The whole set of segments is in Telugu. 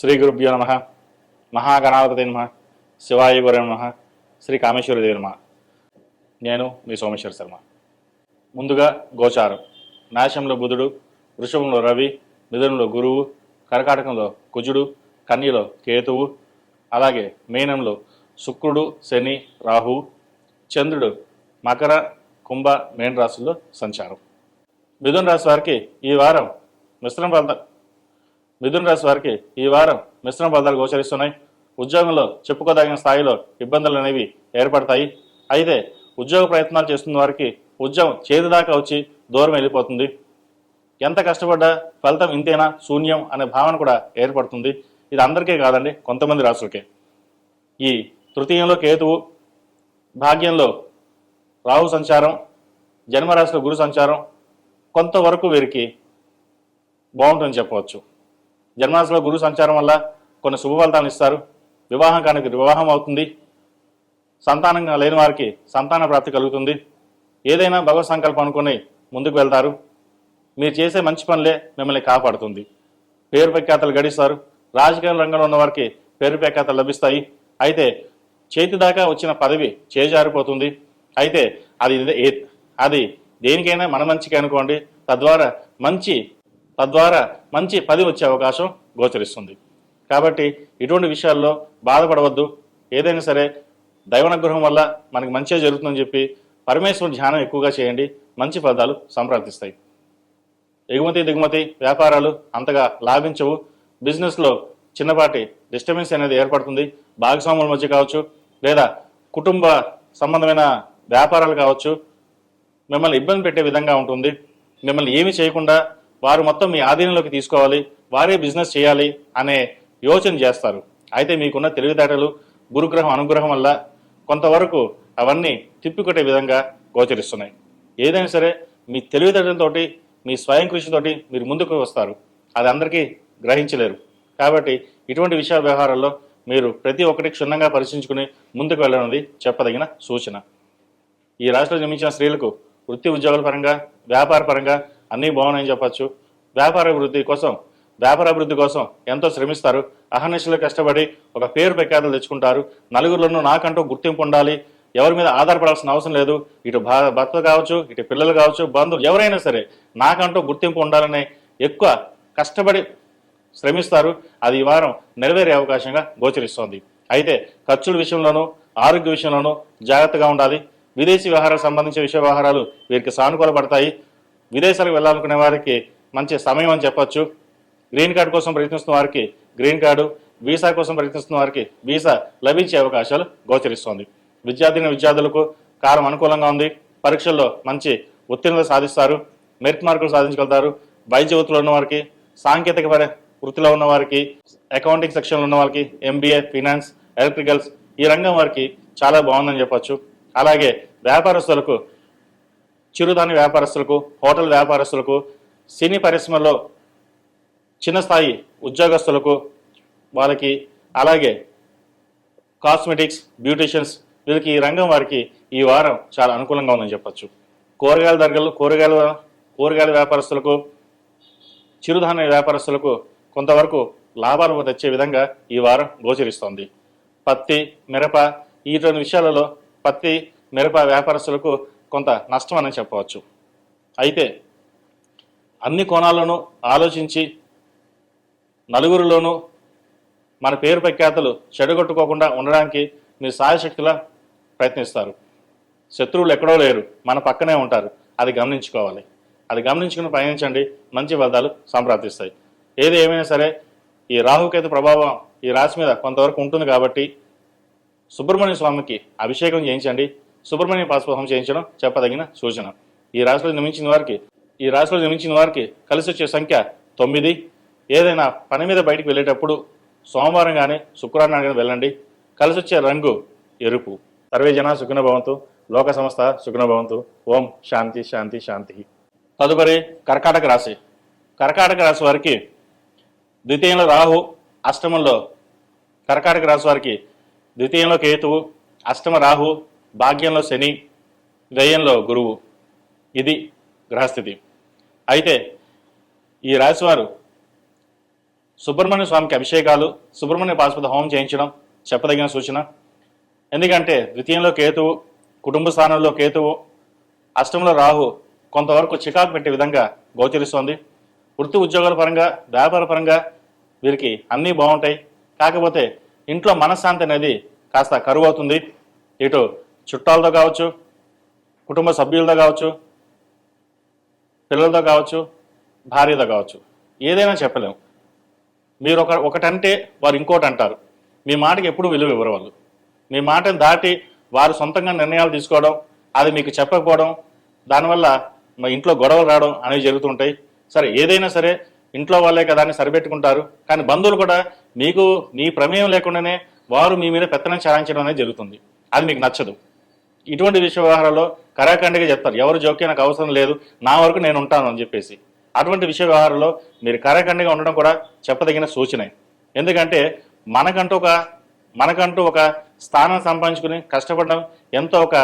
శ్రీ గురుభ్యో నమ. మహాగణాధిపతి నమ. శివాయ గురు నమ. శ్రీ కామేశ్వరదేవి నమ. నేను మీ సోమేశ్వర శర్మ. ముందుగా గోచారం. నాశంలో బుధుడు వృషభంలో రవి మిథునంలో గురువు కర్కాటకంలో కుజుడు కన్యలో కేతువు అలాగే మీనంలో శుక్రుడు శని రాహు చంద్రుడు మకర కుంభ మేన రాశుల్లో సంచారం. మిథున రాశి వారికి ఈ వారం మిశ్రమ మిథున రాశి వారికి ఈ వారం మిశ్రమ ఫలితాలు గోచరిస్తున్నాయి. ఉద్యోగంలో చెప్పుకోదగిన స్థాయిలో ఇబ్బందులు అనేవి ఏర్పడతాయి. అయితే ఉద్యోగ ప్రయత్నాలు చేస్తున్న వారికి ఉద్యోగం చేతి దాకా వచ్చి దూరం వెళ్ళిపోతుంది. ఎంత కష్టపడ్డా ఫలితం ఇంతేనా శూన్యం అనే భావన కూడా ఏర్పడుతుంది. ఇది అందరికీ కాదండి కొంతమంది రాసులకే ఈ తృతీయంలో కేతువు భాగ్యంలో రాహు సంచారం జన్మరాశిలో గురు సంచారం కొంతవరకు వీరికి బాగుంటుందని చెప్పవచ్చు. జన్మరాశిలో గురు సంచారం వల్ల కొన్ని శుభ ఫలితాలను ఇస్తారు. వివాహం కానికి వివాహం అవుతుంది. సంతానంగా లేని వారికి సంతాన ప్రాప్తి కలుగుతుంది. ఏదైనా భగవత్ సంకల్పం అనుకుని ముందుకు వెళ్తారు. మీరు చేసే మంచి పనులే మిమ్మల్ని కాపాడుతుంది. పేరు ప్రఖ్యాతలు గడిస్తారు. రాజకీయ రంగంలో ఉన్న వారికి పేరు ప్రఖ్యాతలు లభిస్తాయి. అయితే చేతి దాకా వచ్చిన పదవి చేజారిపోతుంది. అయితే అది అది దేనికైనా మన మంచికి అనుకోండి. తద్వారా మంచి తద్వారా మంచి పది వచ్చే అవకాశం గోచరిస్తుంది. కాబట్టి ఇటువంటి విషయాల్లో బాధపడవద్దు. ఏదైనా సరే దైవనుగ్రహం వల్ల మనకి మంచిగా జరుగుతుందని చెప్పి పరమేశ్వరుని ధ్యానం ఎక్కువగా చేయండి. మంచి ఫలితాలు సంప్రాప్తిస్తాయి. ఎగుమతి దిగుమతి వ్యాపారాలు అంతగా లాభించవు. బిజినెస్లో చిన్నపాటి డిస్టర్బెన్స్ అనేది ఏర్పడుతుంది. భాగస్వాముల మధ్య కావచ్చు లేదా కుటుంబ సంబంధమైన వ్యాపారాలు కావచ్చు. మిమ్మల్ని ఇబ్బంది పెట్టే విధంగా ఉంటుంది. మిమ్మల్ని ఏమి చేయకుండా వారు మొత్తం మీ ఆధీనంలోకి తీసుకోవాలి వారే బిజినెస్ చేయాలి అనే యోచన చేస్తారు. అయితే మీకున్న తెలివితేటలు గురుగ్రహం అనుగ్రహం వల్ల కొంతవరకు అవన్నీ తిప్పికొట్టే విధంగా గోచరిస్తున్నాయి. ఏదైనా సరే మీ తెలివితేటలతోటి మీ స్వయం కృషితోటి మీరు ముందుకు వస్తారు. అది అందరికీ గ్రహించలేరు. కాబట్టి ఇటువంటి విషయ వ్యవహారాల్లో మీరు ప్రతి ఒక్కటి క్షుణ్ణంగా పరిశీలించుకుని ముందుకు వెళ్ళనున్నది చెప్పదగిన సూచన. ఈ రాష్ట్రంలో జన్మించిన స్త్రీలకు వృత్తి ఉద్యోగాల పరంగా వ్యాపార పరంగా అన్నీ బాగున్నాయని చెప్పచ్చు. వ్యాపార అభివృద్ధి కోసం వ్యాపార అభివృద్ధి కోసం ఎంతో శ్రమిస్తారు. అహర్నిశలు కష్టపడి ఒక పేరు ప్రఖ్యాతలు తెచ్చుకుంటారు. నలుగురిలోనూ నాకంటూ గుర్తింపు ఉండాలి. ఎవరి మీద ఆధారపడాల్సిన అవసరం లేదు. ఇటు భా- భర్త కావచ్చు ఇటు పిల్లలు కావచ్చు బంధువులు ఎవరైనా సరే నాకంటూ గుర్తింపు ఉండాలనే ఎక్కువ కష్టపడి శ్రమిస్తారు. అది ఈ వారం నెరవేరే అవకాశంగా గోచరిస్తోంది. అయితే ఖర్చుల విషయంలోనూ ఆరోగ్య విషయంలోనూ జాగ్రత్తగా ఉండాలి. విదేశీ వ్యవహారాలకు సంబంధించిన విషయ వ్యవహారాలు వీరికి సానుకూల పడతాయి. విదేశాలకు వెళ్ళాలనుకునే వారికి మంచి సమయం అని చెప్పొచ్చు. గ్రీన్ కార్డు కోసం ప్రయత్నిస్తున్న వారికి గ్రీన్ కార్డు వీసా కోసం ప్రయత్నిస్తున్న వారికి వీసా లభించే అవకాశాలు గోచరిస్తోంది. విద్యార్థిని విద్యార్థులకు కాలం అనుకూలంగా ఉంది. పరీక్షల్లో మంచి ఉత్తీర్ణత సాధిస్తారు. మెరిట్ మార్కులు సాధించగలుగుతారు. వైద్య వృత్తిలో ఉన్న వారికి సాంకేతిక వృత్తిలో ఉన్నవారికి అకౌంటింగ్ సెక్షన్లో ఉన్న వారికి ఎంబీఏ ఫినాన్స్ ఎలక్ట్రికల్స్ ఈ రంగం వారికి చాలా బాగుందని చెప్పొచ్చు. అలాగే వ్యాపారస్తులకు చిరుధాన్య వ్యాపారస్తులకు హోటల్ వ్యాపారస్తులకు సినీ పరిశ్రమలో చిన్న స్థాయి ఉద్యోగస్తులకు వాళ్ళకి అలాగే కాస్మెటిక్స్ బ్యూటిషియన్స్ వీళ్ళకి ఈ రంగం వారికి ఈ వారం చాలా అనుకూలంగా ఉందని చెప్పచ్చు. కూరగాయల ధరలు కూరగాయల కూరగాయల వ్యాపారస్తులకు చిరుధాన్య వ్యాపారస్తులకు కొంతవరకు లాభాలు తెచ్చే విధంగా ఈ వారం గోచరిస్తోంది. పత్తి మిరప ఈ రెండు విషయాలలో పత్తి మిరప వ్యాపారస్తులకు కొంత నష్టం అని చెప్పవచ్చు. అయితే అన్ని కోణాల్లోనూ ఆలోచించి నలుగురిలోనూ మన పేరు ప్రఖ్యాతలు చెడగొట్టుకోకుండా ఉండడానికి మీరు సాయశక్తిలా ప్రయత్నిస్తారు. శత్రువులు ఎక్కడో లేరు మన పక్కనే ఉంటారు. అది గమనించుకోవాలి. అది గమనించుకుని ప్రయాణించండి. మంచి ఫలితాలు సంప్రాప్తిస్తాయి. ఏది ఏమైనా సరే ఈ రాహుకేతు ప్రభావం ఈ రాశి మీద కొంతవరకు ఉంటుంది కాబట్టి సుబ్రహ్మణ్య స్వామికి అభిషేకం చేయించండి. సుబ్రహ్మణ్య పాశుపహం చేయించడం చెప్పదగిన సూచన. ఈ రాశిలో జన్మించిన వారికి ఈ రాశిలో జన్మించిన వారికి కలిసి వచ్చే సంఖ్య తొమ్మిది. ఏదైనా పని మీద బయటికి వెళ్ళేటప్పుడు సోమవారం కానీ శుక్రవారం కానీ వెళ్ళండి. కలిసి వచ్చే రంగు ఎరుపు. సర్వే జన సుఖిన భవంతు. లోక సంస్థ సుఖిన భవంతు. ఓం శాంతి శాంతి శాంతి. తదుపరి కర్కాటక రాశి. కర్కాటక రాశి వారికి ద్వితీయంలో రాహు అష్టమంలో కర్కాటక రాశి వారికి ద్వితీయంలో కేతువు అష్టమ రాహు భాగ్యంలో శని వ్యయంలో గురువు. ఇది గ్రహస్థితి. అయితే ఈ రాశివారు సుబ్రహ్మణ్య స్వామికి అభిషేకాలు సుబ్రహ్మణ్య పాశుపత హోమం చేయించడం చెప్పదగిన సూచన. ఎందుకంటే ద్వితీయంలో కేతువు కుటుంబ స్థానంలో కేతువు అష్టంలో రాహు కొంతవరకు చికాకు పెట్టే విధంగా గోచరిస్తోంది. వృత్తి ఉద్యోగాల పరంగా వ్యాపార పరంగా వీరికి అన్నీ బాగుంటాయి. కాకపోతే ఇంట్లో మనశ్శాంతి అనేది కాస్త కరువు అవుతుంది ఇటు చుట్టాలతో కావచ్చు కుటుంబ సభ్యులతో కావచ్చు పిల్లలతో కావచ్చు భార్యతో కావచ్చు ఏదైనా చెప్పలేము మీరు ఒక ఒకటంటే వారు ఇంకోటి అంటారు మీ మాటకి ఎప్పుడు విలువ ఇవ్వరు వాళ్ళు. మీ మాటను దాటి వారు సొంతంగా నిర్ణయాలు తీసుకోవడం అది మీకు చెప్పకపోవడం దానివల్ల మా ఇంట్లో గొడవలు రావడం అనేవి జరుగుతుంటాయి. సరే ఏదైనా సరే ఇంట్లో వాళ్ళే కదా అని సరిపెట్టుకుంటారు. కానీ బంధువులు కూడా మీకు మీ ప్రమేయం లేకుండానే వారు మీ మీద పెత్తనం చాలించడం అనేది జరుగుతుంది. అది మీకు నచ్చదు. ఇటువంటి విషయ వ్యవహారాల్లో కరాఖండిగా చెప్తారు. ఎవరు జోక్యం నాకు అవసరం లేదు. నా వరకు నేను ఉంటాను అని చెప్పేసి. అటువంటి విషయ వ్యవహారాల్లో మీరు కరాఖండిగా ఉండడం కూడా చెప్పదగిన సూచనే. ఎందుకంటే మనకంటూ ఒక మనకంటూ ఒక స్థానం సంపాదించుకుని కష్టపడడం ఎంతో ఒక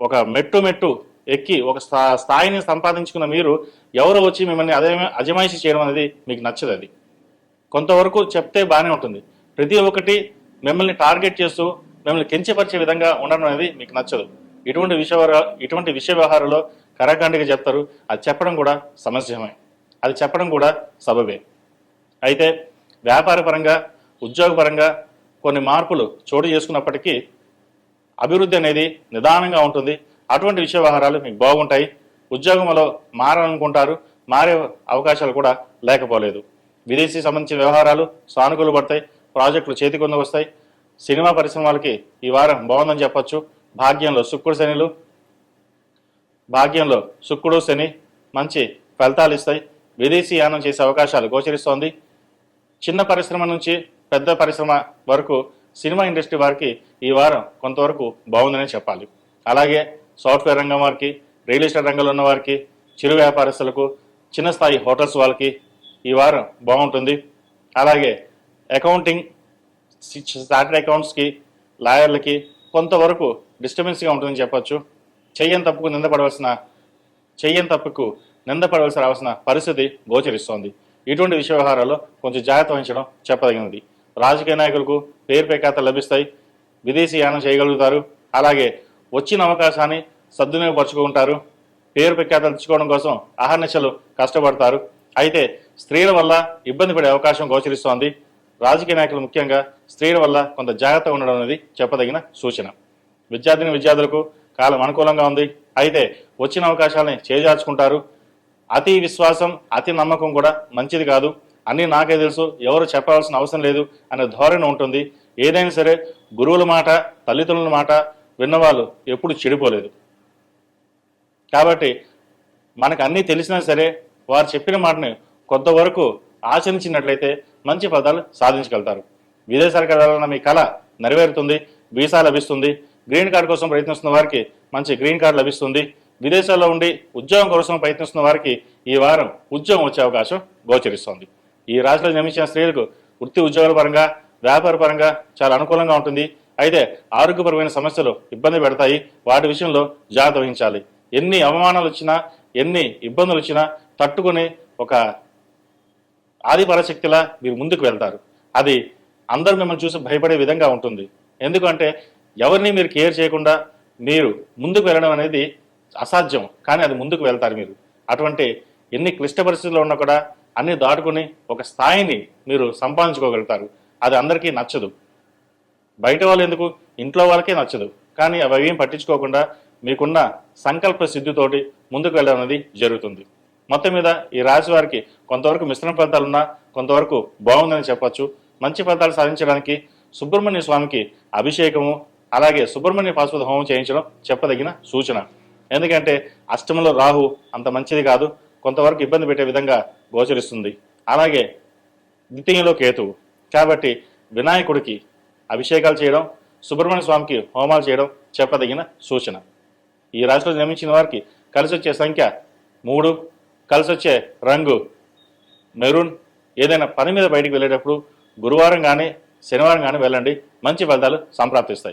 ఒక మెట్టు మెట్టు ఎక్కి ఒక స్థా స్థాయిని సంపాదించుకున్న మీరు ఎవరు వచ్చి మిమ్మల్ని అదే అజమాయిషి చేయడం అనేది మీకు నచ్చదు అది. కొంతవరకు చెప్తే బాగానే ఉంటుంది. ప్రతి ఒక్కటి మిమ్మల్ని టార్గెట్ చేస్తూ మిమ్మల్ని కించపరిచే విధంగా ఉండడం అనేది మీకు నచ్చదు. ఇటువంటి విషయ ఇటువంటి విషయ వ్యవహారంలో కరాఖండిగా చెప్తారు. అది చెప్పడం కూడా సమస్యమే. అది చెప్పడం కూడా సబబే. అయితే వ్యాపారపరంగా ఉద్యోగపరంగా కొన్ని మార్పులు చోటు చేసుకున్నప్పటికీ అభివృద్ధి అనేది నిదానంగా ఉంటుంది. అటువంటి విషయ వ్యవహారాలు మీకు బాగుంటాయి. ఉద్యోగంలో మారాలనుకుంటారు. మారే అవకాశాలు కూడా లేకపోలేదు. విదేశీ సంబంధించిన వ్యవహారాలు సానుకూలు పడతాయి. ప్రాజెక్టులు చేతికొంద వస్తాయి. సినిమా పరిశ్రమ వాళ్ళకి ఈ వారం బాగుందని చెప్పొచ్చు. భాగ్యంలో శుక్రుడు శనిలు భాగ్యంలో శుక్రుడు శని మంచి ఫలితాలు ఇస్తాయి. విదేశీ యానం చేసే అవకాశాలు గోచరిస్తోంది. చిన్న పరిశ్రమ నుంచి పెద్ద పరిశ్రమ వరకు సినిమా ఇండస్ట్రీ వారికి ఈ వారం కొంతవరకు బాగుందని చెప్పాలి. అలాగే సాఫ్ట్వేర్ రంగం వారికి రియల్ ఎస్టేట్ రంగంలో ఉన్న వారికి చిరు వ్యాపారస్తులకు చిన్న స్థాయి హోటల్స్ వాళ్ళకి ఈ వారం బాగుంటుంది. అలాగే అకౌంటింగ్ చార్టెడ్ అకౌంట్స్కి లాయర్లకి కొంతవరకు డిస్టర్బెన్స్గా ఉంటుందని చెప్పొచ్చు. చెయ్యని తప్పుకు నిందపడవలసిన చెయ్యని తప్పుకు నిందపడవలసి రావాల్సిన పరిస్థితి గోచరిస్తోంది. ఇటువంటి విషయ వ్యవహారాల్లో కొంచెం జాగ్రత్త వహించడం చెప్పదగినది. రాజకీయ నాయకులకు పేరు పేకాత లభిస్తాయి. విదేశీ యానం చేయగలుగుతారు. అలాగే వచ్చిన అవకాశాన్ని సద్వినియోగపరుచుకుంటారు. పేరు ప్రఖ్యాతలు తెచ్చుకోవడం కోసం ఆహార్నిశలు కష్టపడతారు. అయితే స్త్రీల వల్ల ఇబ్బంది పడే అవకాశం గోచరిస్తోంది. రాజకీయ నాయకులు ముఖ్యంగా స్త్రీల వల్ల కొంత జాగ్రత్తగా ఉండడం అనేది చెప్పదగిన సూచన. విద్యార్థిని విద్యార్థులకు కాలం అనుకూలంగా ఉంది. అయితే వచ్చిన అవకాశాలని చేజార్చుకుంటారు. అతి విశ్వాసం అతి నమ్మకం కూడా మంచిది కాదు. అన్నీ నాకే తెలుసు. ఎవరు చెప్పాల్సిన అవసరం లేదు అనే ధోరణి ఉంటుంది. ఏదైనా సరే గురువుల మాట తల్లిదండ్రుల మాట విన్నవాళ్ళు ఎప్పుడు చెడిపోలేదు. కాబట్టి మనకు అన్నీ తెలిసినా సరే వారు చెప్పిన మాటని కొంతవరకు ఆచరించినట్లయితే మంచి ఫలితాలు సాధించగలుగుతారు. విదేశాలకు వెళ్ళాలన్న మీ కళ నెరవేరుతుంది వీసా లభిస్తుంది గ్రీన్ కార్డ్ కోసం ప్రయత్నిస్తున్న వారికి మంచి గ్రీన్ కార్డు లభిస్తుంది. విదేశాల్లో ఉండి ఉద్యోగం కోసం ప్రయత్నిస్తున్న వారికి ఈ వారం ఉద్యోగం వచ్చే అవకాశం గోచరిస్తోంది. ఈ రాశిలో జన్మించిన స్త్రీలకు వృత్తి ఉద్యోగాల పరంగా వ్యాపార పరంగా చాలా అనుకూలంగా ఉంటుంది. అయితే ఆరోగ్యపరమైన సమస్యలు ఇబ్బంది పెడతాయి. వాటి విషయంలో జాగ్రత్త వహించాలి. ఎన్ని అవమానాలు వచ్చినా ఎన్ని ఇబ్బందులు వచ్చినా తట్టుకుని ఒక ఆదిపరశక్తిలా మీరు ముందుకు వెళ్తారు. అది అందరు మిమ్మల్ని చూసి భయపడే విధంగా ఉంటుంది. ఎందుకంటే ఎవరిని మీరు కేర్ చేయకుండా మీరు ముందుకు వెళ్ళడం అనేది అసాధ్యం. కానీ అది ముందుకు వెళ్తారు మీరు. అటువంటి ఎన్ని క్లిష్ట పరిస్థితుల్లో ఉన్నా కూడా అన్ని దాటుకుని ఒక స్థాయిని మీరు సంపాదించుకోగలుగుతారు. అది అందరికీ నచ్చదు. బయట వాళ్ళు ఎందుకు? ఇంట్లో వాళ్ళకే నచ్చదు. కానీ అవి ఏం పట్టించుకోకుండా మీకున్న సంకల్ప సిద్ధితోటి ముందుకు వెళ్ళడం అనేది జరుగుతుంది. మొత్తం మీద ఈ రాశి వారికి కొంతవరకు మిశ్రమ ఫలితాలు ఉన్నా కొంతవరకు బాగుందని చెప్పొచ్చు. మంచి ఫలితాలు సాధించడానికి సుబ్రహ్మణ్య స్వామికి అభిషేకము అలాగే సుబ్రహ్మణ్య పాశుపత హోమం చేయించడం చెప్పదగిన సూచన. ఎందుకంటే అష్టమంలో రాహు అంత మంచిది కాదు. కొంతవరకు ఇబ్బంది పెట్టే విధంగా గోచరిస్తుంది. అలాగే ద్వితీయంలో కేతువు. కాబట్టి వినాయకుడికి అభిషేకాలు చేయడం సుబ్రహ్మణ్య స్వామికి హోమాలు చేయడం చెప్పదగిన సూచన. ఈ రాశిలో జన్మించిన వారికి కలిసి వచ్చే సంఖ్య మూడు. కలిసి వచ్చే రంగు మెరూన్. ఏదైనా పని మీద బయటికి వెళ్ళేటప్పుడు గురువారం కానీ శనివారం కానీ వెళ్ళండి. మంచి ఫలితాలు సంప్రాప్తిస్తాయి.